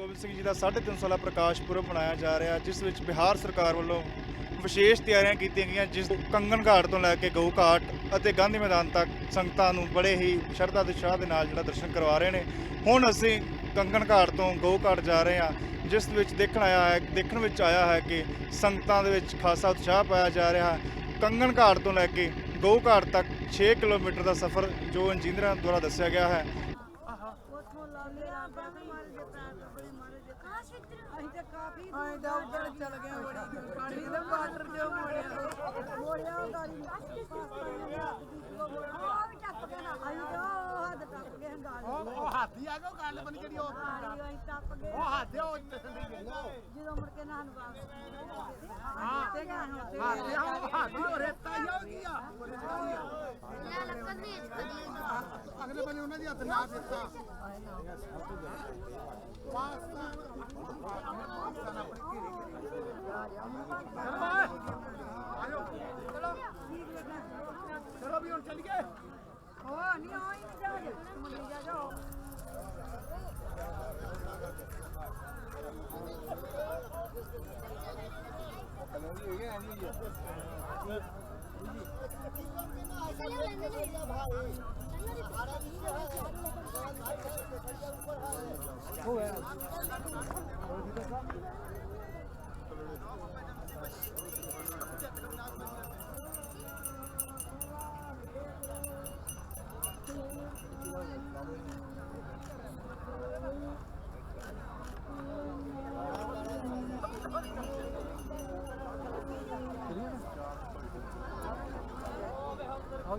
ਗੋਬਿੰਦ ਸਿੰਘ ਜੀ ਦਾ 350 ਸਾਲਾ ਪ੍ਰਕਾਸ਼ ਪੁਰਬ ਮਨਾਇਆ ਜਾ ਰਿਹਾ, ਜਿਸ ਵਿੱਚ ਬਿਹਾਰ ਸਰਕਾਰ ਵੱਲੋਂ ਵਿਸ਼ੇਸ਼ ਤਿਆਰੀਆਂ ਕੀਤੀਆਂ ਗਈਆਂ, ਜਿਸ ਕੰਗਨ ਘਾਟ ਤੋਂ ਲੈ ਕੇ ਗਊ ਘਾਟ ਅਤੇ ਗਾਂਧੀ ਮੈਦਾਨ ਤੱਕ ਸੰਗਤਾਂ ਨੂੰ ਬੜੇ ਹੀ ਸ਼ਰਧਾ ਤੇ ਉਤਸ਼ਾਹ ਦੇ ਨਾਲ ਜਿਹੜਾ ਦਰਸ਼ਨ ਕਰਵਾ ਰਹੇ ਨੇ। ਹੁਣ ਅਸੀਂ ਕੰਗਨ ਘਾਟ ਤੋਂ ਗਊ ਘਾਟ ਜਾ ਰਹੇ ਹਾਂ, ਜਿਸ ਵਿੱਚ ਦੇਖਣ ਆਇਆ ਹੈ, ਦੇਖਣ ਵਿੱਚ ਆਇਆ ਹੈ ਕਿ ਸੰਗਤਾਂ ਦੇ ਵਿੱਚ ਖਾਸਾ ਉਤਸ਼ਾਹ ਪਾਇਆ ਜਾ ਰਿਹਾ ਹੈ। ਕੰਗਨ ਘਾਟ ਤੋਂ ਲੈ ਕੇ ਗਊ ਘਾਟ ਤੱਕ 6 ਕਿਲੋਮੀਟਰ ਦਾ ਸਫ਼ਰ ਜੋ ਇੰਜੀਨੀਅਰਾਂ ਦੁਆਰਾ ਦੱਸਿਆ ਗਿਆ ਹੈ ਉੱਥੋਂ ਲਾਲੇ ਆਂਦਾ ਵੀ ਮਾਰੇ ਜੇ ਪੈਰ ਤੋਂ ਬੜੇ ਮਾਰੇ ਜੇ ਅਸੀਂ ਤੇ ਤਾਂ ਉੱਧਰ ਚਲ ਗਏ ਬੜੀ। ਪਾਣੀ ਦੇ ਬਾਰਡਰ ਜੋ ਮੋੜਿਆ। ਮੋੜਿਆ ਉਹ ਗਾੜੀ ਉਹ ਟੱਪ ਗਏ ਨਾ ਅਸੀਂ ਤਾਂ ਉਹ ਹੱਦ ਟੱਪ ਗਏ ਗਾੜੀ ਉਹ ਹਾਥੀ ਆ ਗਿਆ ਗੱਲ ਬਣ ਜਿਹੜੀ ਉਹ ਅਸੀਂ ਟੱਪ ਗਏ ਉਹ ਹਾਥੀ ਉਹ ਜਦੋਂ ਮੁੜ ਕੇ ਨਾਨ ਵਾਪਸ ਹਾਂ ਤੇ ਉੱਥੇ ਹਾਥੀ ਉਹ ਹਾਥੀ ਉਹ ਰੇਤਾ ਹੀ ਆ ਉਹ ਕੀ ਆ? ਉਹ ਰੇਤਾ ਹੀ ਆ। ਅਗਲੇ ਬੰਨੇ ਉਹਨਾਂ ਦੀ ਹੱਥ ਨਾ। ਦਿੱਤਾ 왜? 어디서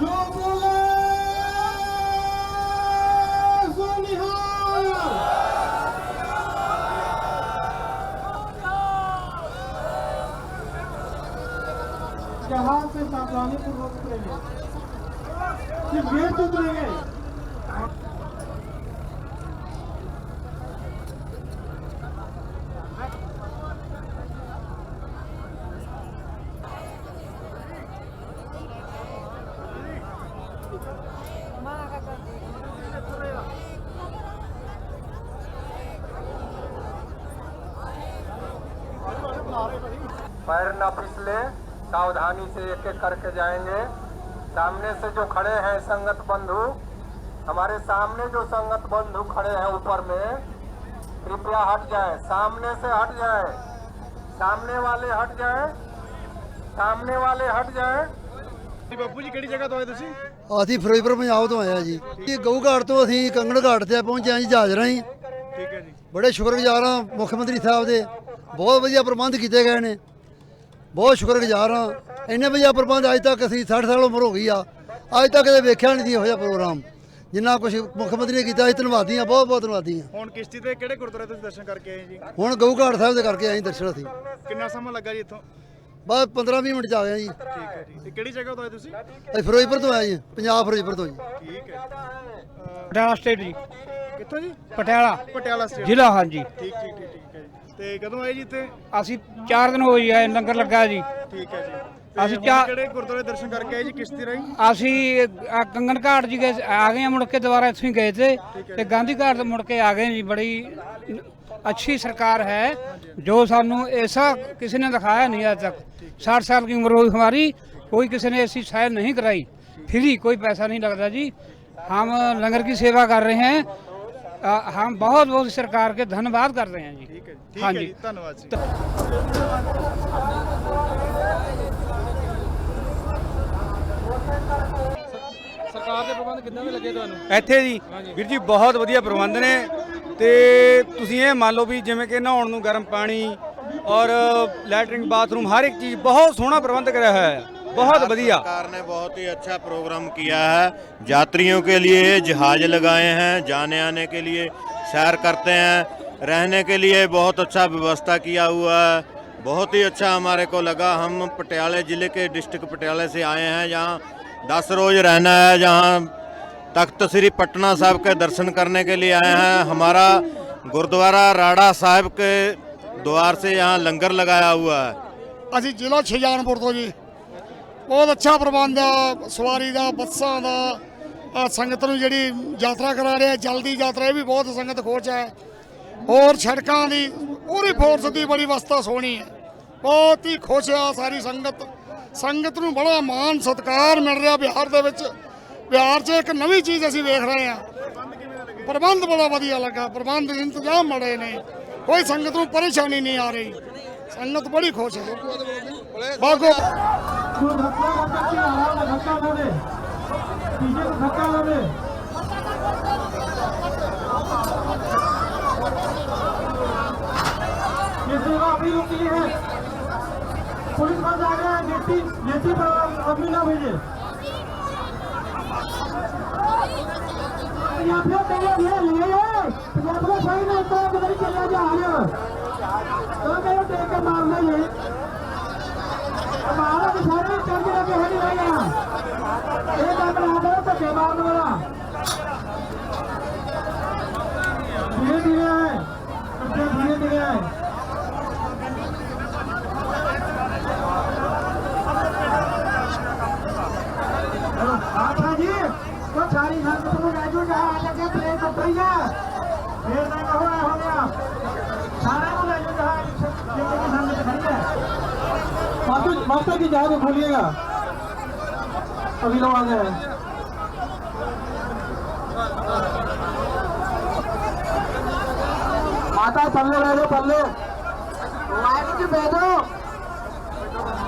जो बोले सोनिहाल यहाँ से सावधानी पूर्वक उतरेंगे सिर्फ गेट उतरेंगे न फिसले सावधानी से एक एक करके जाएंगे सामने से जो खड़े हैं संगत बंधु हमारे सामने जो संगत बंधु खड़े हैं ऊपर में कृपया हट जाएं सामने से हट जाएं सामने वाले हट जाएं सामने वाले हट जाएं ਜੀ ਬਾਪੂ ਜੀ ਕਿਹੜੀ ਜਗ੍ਹਾ ਤੋਂ ਆਏ ਤੁਸੀਂ ਅਸੀਂ ਫਿਰੋਜ਼ਪੁਰ ਪੰਜਾਬ ਤੋਂ ਆਏ ਆ ਜੀ ਇਹ ਗਊ ਘਾਟ ਤੋਂ ਅਸੀਂ ਕੰਗਣ ਘਾਟ ਤੇ ਪਹੁੰਚੇ ਹਾਂ ਜੀ ਜਹਾਜ਼ ਰਾਹੀਂ ਠੀਕ ਹੈ ਜੀ ਬੜੇ ਸ਼ੁਕਰਗੁਜ਼ਾਰ ਹਾਂ ਮੁੱਖ ਮੰਤਰੀ ਸਾਹਿਬ ਦੇ ਬਹੁਤ ਵਧੀਆ ਪ੍ਰਬੰਧ ਕੀਤੇ ਗਏ ਨੇ ਬਹੁਤ ਸ਼ੁਕਰਗੁਜ਼ਾਰ ਹਾਂ। ਇੰਨੇ ਵਧੀਆ ਪ੍ਰਬੰਧ ਅੱਜ ਤੱਕ ਅਸੀਂ 60 ਸਾਲ ਉਮਰ ਹੋ ਗਈ ਆ। ਅੱਜ ਤੱਕ ਕਦੇ ਵੇਖਿਆ ਨਹੀਂ ਸੀ ਇਹੋ ਜਿਹਾ ਪ੍ਰੋਗਰਾਮ। ਜਿੰਨਾ ਕੁਝ ਮੁੱਖ ਮੰਤਰੀ ਨੇ ਕੀਤਾ ਅਸੀਂ ਧੰਨਵਾਦੀ ਹਾਂ ਬਹੁਤ ਬਹੁਤ ਧੰਨਵਾਦੀ ਹਾਂ। ਹੁਣ ਕਿਸ਼ਤੀ ਤੇ ਕਿਹੜੇ ਗੁਰਦੁਆਰੇ ਤੁਸੀਂ ਦਰਸ਼ਨ ਕਰਕੇ ਆਏ ਜੀ? ਹੁਣ ਗਊ ਘਾਟ ਸਾਹਿਬ ਦੇ ਕਰਕੇ ਆਏ ਦਰਸ਼ਨ ਅਸੀਂ। ਕਿੰਨਾ ਸਮਾਂ ਲੱਗਾ ਜੀ ਇੱਥੋਂ? ਬਸ 15-20 ਮਿੰਟ ਚ ਆ ਗਏ ਜੀ। ਠੀਕ ਹੈ ਜੀ। ਤੇ ਕਿਹੜੀ ਜਗ੍ਹਾ ਤੋਂ ਆਏ ਤੁਸੀਂ? ਅਸੀਂ ਫਿਰੋਜ਼ਪੁਰ ਤੋਂ ਆਏ ਜੀ ਪੰਜਾਬ ਫਿਰੋਜ਼ਪੁਰ ਤੋਂ ਜੀ। ਠੀਕ ਹੈ ਪਟਿਆਲਾ ਸਟੇਟ ਜੀ। ਕਿੱਥੋਂ ਜੀ? ਪਟਿਆਲਾ। ਪਟਿਆਲਾ ਸਟੇਟ ਜ਼ਿਲ੍ਹਾ ਹਾਂਜੀ। ਠੀਕ ਠੀਕ। ਤੇ ਕਦੋਂ ਆਏ ਜੀ ਇੱਥੇ ਅਸੀਂ 4 ਦਿਨ ਹੋਈ ਹੈ ਲੰਗਰ ਲੱਗਾ ਜੀ ਠੀਕ ਹੈ ਜੀ ਤੇ ਅਸੀਂ ਹੁਣ ਚਾ- ਕਿਹੜੇ ਗੁਰਦੁਆਰੇ ਦਰਸ਼ਨ ਕਰਕੇ ਆਏ ਜੀ ਕਿਸ਼ਤੀ ਰਾਹੀਂ ਅਸੀਂ ਆ ਕੰਗਨ ਘਾਟ ਜੀ ਗਏ ਆ ਗਏ ਹਾਂ, ਮੁੜ ਕੇ ਦੁਬਾਰਾ ਇੱਥੋਂ ਹੀ ਗਏ ਤੇ ਤੇ ਗਾਂਧੀ ਘਾਟ ਤੋਂ ਮੁੜ ਕੇ ਆ ਗਏ ਜੀ ਬੜੀ ਅੱਛੀ ਸਰਕਾਰ ਹੈ ਜੋ ਸਾਨੂੰ ऐसा किसी ने दिखाया नहीं आज तक साठ साल की उम्र हुई हमारी कोई किसी ने ऐसी शायद नहीं कराई फ्री कोई पैसा नहीं लगता जी हम लंगर की सेवा कर रहे हैं आ, हम बहुत बहुत सरकार के धन्यवाद कर रहे हैं जी ਠੀਕ ਹੈ ਜੀ ਠੀਕ हाँ ਹੈ जी। ਜੀ ਧੰਨਵਾਦ ਜੀ ਸਰਕਾਰ ਦੇ ਪ੍ਰਬੰਧ ਕਿੰਨੇ ਵੀ ਲੱਗੇ ਤੁਹਾਨੂੰ ਇੱਥੇ ਜੀ ਵੀਰ ਜੀ ਬਹੁਤ ਵਧੀਆ ਪ੍ਰਬੰਧ ਨੇ ਤੇ ਤੁਸੀਂ ਇਹ ਮੰਨ ਲਓ ਵੀ ਜਿਵੇਂ ਕਿ ਨਹਾਉਣ ਨੂੰ ਗਰਮ ਪਾਣੀ ਔਰ ਲੈਟਰਿੰਗ ਬਾਥਰੂਮ ਹਰ ਇੱਕ ਚੀਜ਼ ਬਹੁਤ ਸੋਹਣਾ ਪ੍ਰਬੰਧ ਕਰਿਆ ਹੋਇਆ ਹੈ बहुत बढ़िया। सरकार ने बहुत ही अच्छा प्रोग्राम किया है। यात्रियों के लिए जहाज़ लगाए हैं जाने आने के लिए सैर करते हैं रहने के लिए बहुत अच्छा व्यवस्था किया हुआ है। बहुत ही अच्छा हमारे को लगा। हम पटियाले ज़िले के डिस्ट्रिक्ट पटियाले से आए हैं जहाँ दस रोज रहना है जहाँ तख्त श्री पटना साहब के दर्शन करने के लिए आए हैं। हमारा गुरुद्वारा राड़ा साहब के द्वार से यहाँ लंगर लगाया हुआ है। अभी जिला छिजानपुर तो जी। ਬਹੁਤ ਅੱਛਾ ਪ੍ਰਬੰਧ ਆ, ਸਵਾਰੀ ਦਾ, ਬੱਸਾਂ ਦਾ। ਸੰਗਤ ਨੂੰ ਜਿਹੜੀ ਯਾਤਰਾ ਕਰਾ ਰਿਹਾ, ਜਲਦੀ ਯਾਤਰਾ, ਇਹ ਵੀ ਬਹੁਤ ਸੰਗਤ ਖੋਚ ਹੈ। ਹੋਰ ਸੜਕਾਂ ਦੀ, ਪੂਰੀ ਫੋਰਸ ਦੀ ਬੜੀ ਵਸਤਾ ਸੋਹਣੀ ਹੈ। ਬਹੁਤ ਹੀ ਖੁਸ਼ ਆ ਸਾਰੀ ਸੰਗਤ। ਸੰਗਤ ਨੂੰ ਬੜਾ ਮਾਣ, ਸਤਿਕਾਰ ਮਿਲ ਰਿਹਾ ਬਿਹਾਰ ਦੇ ਵਿੱਚ। ਬਿਹਾਰ 'ਚ ਇੱਕ ਨਵੀਂ ਚੀਜ਼ ਅਸੀਂ ਵੇਖ ਰਹੇ ਹਾਂ। ਪ੍ਰਬੰਧ ਬੜਾ ਵਧੀਆ ਲੱਗਾ, ਪ੍ਰਬੰਧ ਇੰਤਜ਼ਾਮ ਮੜੇ ਨੇ। ਕੋਈ ਸੰਗਤ ਨੂੰ ਪਰੇਸ਼ਾਨੀ ਨਹੀਂ ਆ ਰਹੀ। ਸੰਗਤ ਬੜੀ ਖੁਸ਼ ਹੈ। ਬਾਗੋ जो धक्का करता की आ रहा है धक्का ना दे पीछे को धक्का ना दे ये सेवा अभी रुकी है पुलिस बल आ गया है जेटी जेटी पर अभी ना भेजे यहाँ पे तैयार है लिए पंजाब का सही नहीं होता है चला जा रहे हो तो मेरे टेक का मामला ये ਕਿ ਸਾਰੇ ਚੰਗੇ ਲੱਗੇ ਹੈ ਨਹੀਂ ਇਹ ਕੰਮ ਨਾ ਕਰੋ ਧੱਕੇ ਮਾਰਨ ਵਾਲਾ। ਧੀਰੇ ਧੀਰੇ ਹੈ ਅੱਗੇ ਧੀਰੇ ਧੀਰੇ ਹੈ ਆਖਾ ਜੀ, ਉਹ ਸਾਰੀ ਸੰਗਤ ਨੂੰ ਲੈ ਜਾਓ, ਜਹਾਜ਼ ਅੱਗੇ ਪਲੇਨ ਉੱਪਰ ਆ। ਫੇਰ ਨਾ ਹੋ ਗਿਆ। माता की जहाज़ खोलिएगा। अभी लोग आ गए माता, पल्ले बैठो, पल्ले। लाइन बैठो।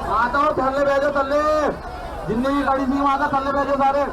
माता और पल्ले बैठो, पल्ले। ज़िंदगी गाड़ी थी, माता, पल्ले बैठो सारे।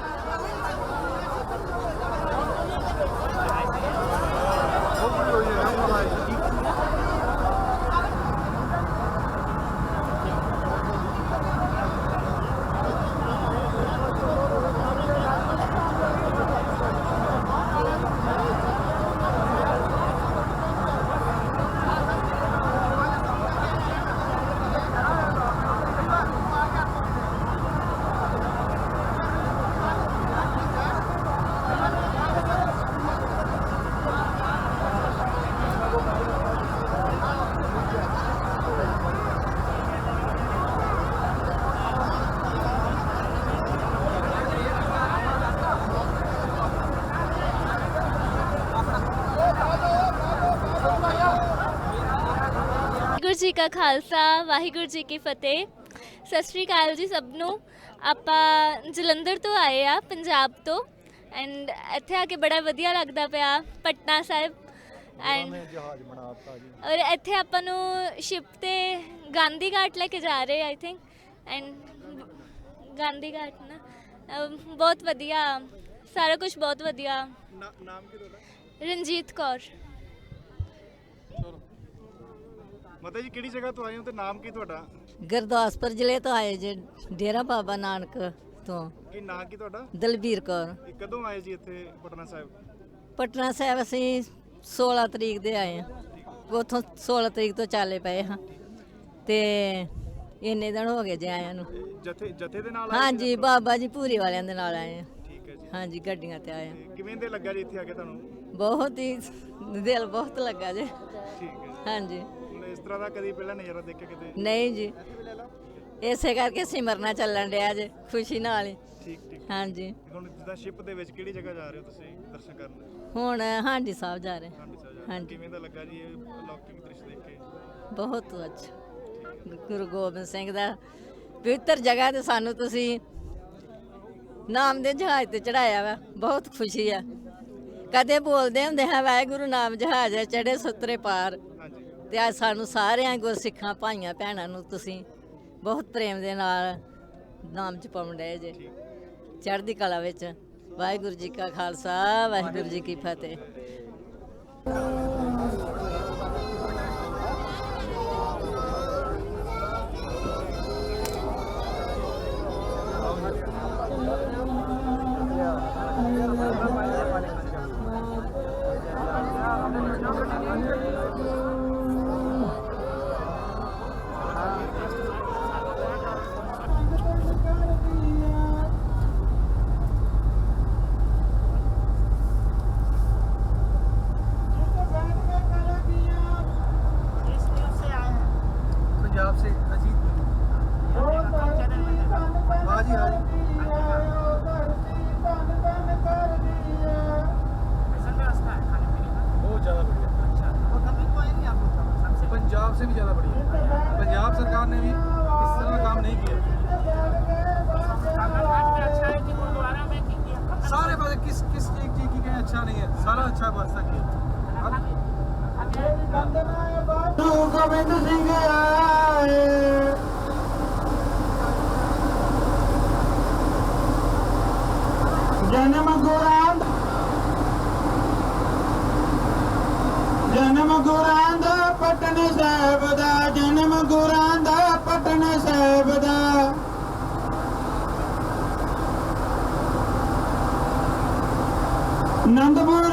ਕਾ ਖਾਲਸਾ ਵਾਹਿਗੁਰੂ ਜੀ ਕੀ ਫਤਿਹ। ਸਤਿ ਸ਼੍ਰੀ ਅਕਾਲ ਜੀ ਸਭ ਨੂੰ। ਆਪਾਂ ਜਲੰਧਰ ਤੋਂ ਆਏ ਆ ਪੰਜਾਬ ਤੋਂ। ਐਂਡ ਇੱਥੇ ਆ ਕੇ ਬੜਾ ਵਧੀਆ ਲੱਗਦਾ ਪਿਆ ਪਟਨਾ ਸਾਹਿਬ। ਐਂਡ ਜਹਾਜ਼ ਬਣਾਤਾ ਜੀ। ਔਰ ਇੱਥੇ ਆਪਾਂ ਨੂੰ ਸ਼ਿਪ ਤੇ ਗਾਂਧੀ ਘਾਟ ਲੈ ਕੇ ਜਾ ਰਹੇ ਆਈ ਥਿੰਕ ਐਂਡ ਗਾਂਧੀ ਘਾਟ ਨਾ। ਅਮ, ਬਹੁਤ ਵਧੀਆ ਸਾਰਾ ਕੁਝ ਬਹੁਤ ਵਧੀਆ। ਨਾਮ ਕੀ ਤੁਹਾਡਾ? ਰਣਜੀਤ ਕੌਰ। ਮਾਤਾ ਜੀ ਕਿਹੜੀ ਜਗ੍ਹਾ ਤੋਂ ਆਏ ਹੋ ਤੇ ਨਾਮ ਕੀ ਤੁਹਾਡਾ? ਗੁਰਦਾਸਪੁਰ ਜ਼ਿਲ੍ਹੇ ਤੋਂ ਆਏ ਜੇ ਡੇਰਾ ਬਾਬਾ ਨਾਨਕ ਤੋਂ। ਕੀ ਨਾਂ ਕੀ ਤੁਹਾਡਾ? ਦਲਬੀਰ ਕੌਰ। ਇਹ ਕਦੋਂ ਆਏ ਜੀ ਇੱਥੇ ਪਟਨਾ ਸਾਹਿਬ? ਪਟਨਾ ਸਾਹਿਬ ਅਸੀਂ 16 ਤਰੀਕ ਦੇ ਆਏ ਹਾਂ। ਉਥੋਂ 16 ਤਰੀਕ ਤੋਂ ਚਾਲੇ ਪਏ ਹਾਂ। ਤੇ ਇੰਨੇ ਦਿਨ ਹੋ ਗਏ ਜੇ ਆਇਆਂ ਨੂੰ। ਜਥੇ ਜਥੇ ਦੇ ਨਾਲ ਆਏ ਹਾਂਜੀ ਬਾਬਾ ਜੀ ਪੂਰੀ ਵਾਲਿਆਂ ਦੇ ਨਾਲ ਆਏ ਹਾਂ। ਠੀਕ ਹੈ ਜੀ। ਹਾਂਜੀ ਗੱਡੀਆਂ ਤੇ ਆਏ ਹਾਂ। ਤੇ ਕਿਵੇਂ ਦੇ ਲੱਗਾ ਜੀ ਇੱਥੇ ਆ ਕੇ ਤੁਹਾਨੂੰ? ਬਹੁਤ ਹੀ ਦਿਲ ਬਹੁਤ ਲੱਗਾ ਜੇ। ਠੀਕ ਹੈ ਜੀ। ਹਾਂਜੀ। ਤਰ੍ਹਾਂ ਦਾ ਕਦੀ ਪਹਿਲਾਂ ਨਜ਼ਾਰਾ ਦੇਖਿਆ ਕਿਤੇ? ਨਹੀਂ ਜੀ। ਇਸੇ ਕਰਕੇ ਸਿਮਰਨਾ ਚੱਲਣ ਡਿਆ ਜੇ ਖੁਸ਼ੀ ਨਾਲ ਹੀ। ਠੀਕ ਠੀਕ। ਹਾਂਜੀ। ਹੁਣ ਜਿੱਦਾਂ ਸ਼ਿਪ ਦੇ ਵਿੱਚ ਕਿਹੜੀ ਜਗ੍ਹਾ ਜਾ ਰਹੇ ਹੋ ਤੁਸੀਂ ਦਰਸ਼ਨ ਕਰਨ? ਹੁਣ ਹਾਂਡੀ ਸਾਹਿਬ ਜਾ ਰਹੇ। ਹਾਂਡੀ ਸਾਹਿਬ ਜਾ ਰਹੇ। ਹੋ। ਹਾਂਜੀ। ਕਿਵੇਂ ਦਾ ਲੱਗਾ ਜੀ ਇਹ ਅਲੌਕਿਕ ਦ੍ਰਿਸ਼ ਦੇਖ ਕੇ? ਬਹੁਤ ਅੱਛਾ। ਗੁਰੂ ਗੋਬਿੰਦ ਸਿੰਘ ਦਾ ਪਵਿੱਤਰ ਜਗ੍ਹਾ ਤੇ ਸਾਨੂੰ ਤੁਸੀਂ ਨਾਮ ਦੇ ਜਹਾਜ਼ ਤੇ ਚੜਾਇਆ ਵਾ। ਬਹੁਤ ਖੁਸ਼ੀ ਆ। ਕਦੇ ਬੋਲਦੇ ਹੁੰਦੇ ਹਾਂ ਵਾਹਿਗੁਰੂ ਨਾਮ ਜਹਾਜ਼ ਚੜੇ ਸੁਤਰੇ ਪਾਰ। ਹਾਂਜੀ ਤੇ ਅੱਜ ਸਾਨੂੰ ਸਾਰਿਆਂ ਗੁਰਸਿੱਖਾਂ ਭਾਈਆਂ ਭੈਣਾਂ ਨੂੰ ਤੁਸੀਂ ਬਹੁਤ ਪ੍ਰੇਮ ਦੇ ਨਾਲ ਨਾਮ ਚ ਪਾਉਣ ਡਏ ਜੇ। ਚੜ੍ਹਦੀ ਕਲਾ ਵਿੱਚ। ਵਾਹਿਗੁਰੂ ਜੀ ਕਾ ਖਾਲਸਾ ਵਾਹਿਗੁਰੂ ਜੀ ਕੀ ਫਤਿਹ। ਨੰਦਪੁਰ ਡੇਰੇ